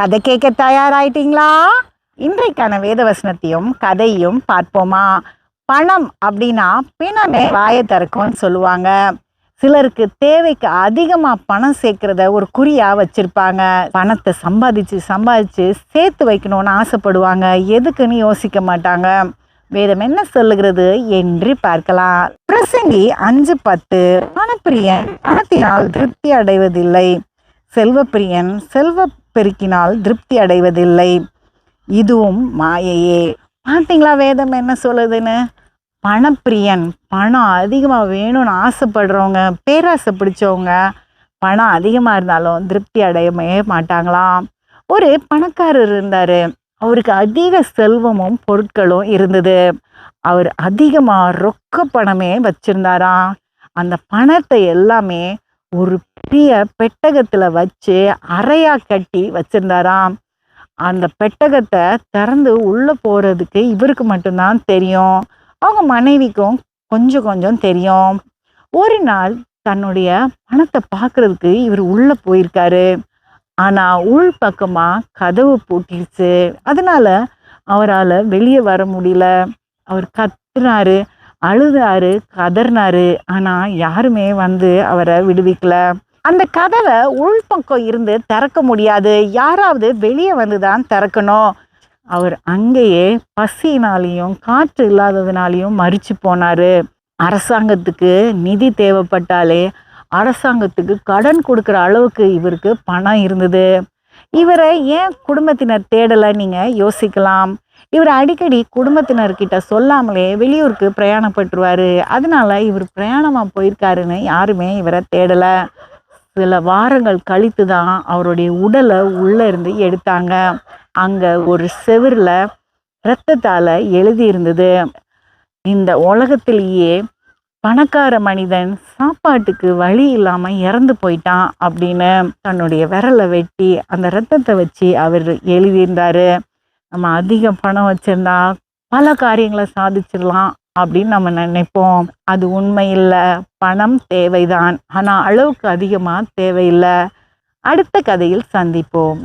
கதை கேட்க தயாராயிட்டீங்களா? இன்றைக்கான வேதவசனத்தையும் கதையும் பார்ப்போமா? பணம் அப்படின்னா பிணமே வாயை திறக்கும்னு சொல்லுவாங்க. சிலருக்கு தேவைக்கு அதிகமாக பணம் சேர்க்கிறத ஒரு குறியாக வச்சுருப்பாங்க. பணத்தை சம்பாதிச்சு சம்பாதிச்சு சேர்த்து வைக்கணும்னு ஆசைப்படுவாங்க. எதுக்குன்னு யோசிக்க மாட்டாங்க. வேதம் என்ன சொல்லுகிறது என்று பார்க்கலாம். பிரசங்கி அஞ்சு பத்து. பணப்பிரியன் பணத்தினால் திருப்தி அடைவதில்லை. செல்வப்பிரியன் செல்வ பெருக்கினால் திருப்தி அடைவதில்லை. இதுவும் மாயையே. பார்த்தீங்களா வேதம் என்ன சொல்லுதுன்னு? பணப்பிரியன் பணம் அதிகமாக வேணும்னு ஆசைப்படுறவங்க பேராசை பிடிச்சவங்க பணம் அதிகமாக இருந்தாலும் திருப்தி அடையவே மாட்டாங்களாம். ஒரு பணக்காரர் இருந்தார். அவருக்கு அதிக செல்வமும் பொருட்களும் இருந்தது. அவர் அதிகமாக ரொக்க பணமே வச்சிருந்தாராம். அந்த பணத்தை எல்லாமே ஒரு பெரிய பெட்டகத்தில் வச்சு அறையா கட்டி வச்சிருந்தாராம். அந்த பெட்டகத்தை திறந்து உள்ளே போகிறதுக்கு இவருக்கு மட்டும்தான் தெரியும். அவங்க மனைவிக்கும் கொஞ்சம் கொஞ்சம் தெரியும். ஒரு நாள் தன்னுடைய பணத்தை பார்க்கறதுக்கு இவர் உள்ளே போயிருக்காரு. ஆனால் உள் பக்கமாக கதவு பூட்டிடுச்சு அதனால அவரால் வெளியே வர முடியல. அவர் கத்துனாரு அழுதாரு கதர்னாரு. ஆனால் யாருமே வந்து அவரை விடுவிக்கல. அந்த கதவை உள்பக்கம் இருந்து திறக்க முடியாது. யாராவது வெளியே வந்து தான் திறக்கணும். அவர் அங்கேயே பசினாலையும் காற்று இல்லாததுனாலையும் மறிச்சு போனார். அரசாங்கத்துக்கு நிதி தேவைப்பட்டாலே அரசாங்கத்துக்கு கடன் கொடுக்குற அளவுக்கு இவருக்கு பணம் இருந்தது. இவரை ஏன் குடும்பத்தினர் தேடலை? நீங்கள் யோசிக்கலாம். இவர் அடிக்கடி குடும்பத்தினர்கிட்ட சொல்லாமலே வெளியூருக்கு பிரயாணப்பட்டுருவாரு அதனால இவர் பிரயாணமாக போயிருக்காருன்னு யாருமே இவரை தேடலை. சில வாரங்கள் கழித்து தான் அவருடைய உடலை உள்ளே இருந்து எடுத்தாங்க. அங்கே ஒரு செவிரில் இரத்தத்தால் எழுதியிருந்தது. இந்த உலகத்திலேயே பணக்கார மனிதன் சாப்பாட்டுக்கு வழி இல்லாமல் இறந்து போயிட்டான் அப்படின்னு தன்னுடைய விரலை வெட்டி அந்த ரத்தத்தை வச்சு அவர் எழுதியிருந்தாரு. நம்ம அதிக பணம் வச்சிருந்தா பல காரியங்களை சாதிச்சிடலாம் அப்படின்னு நம்ம நினைப்போம். அது உண்மை இல்லை பணம் தேவைதான். ஆனால் அளவுக்கு அதிகமாக தேவையில்லை. அடுத்த கதையில் சந்திப்போம்.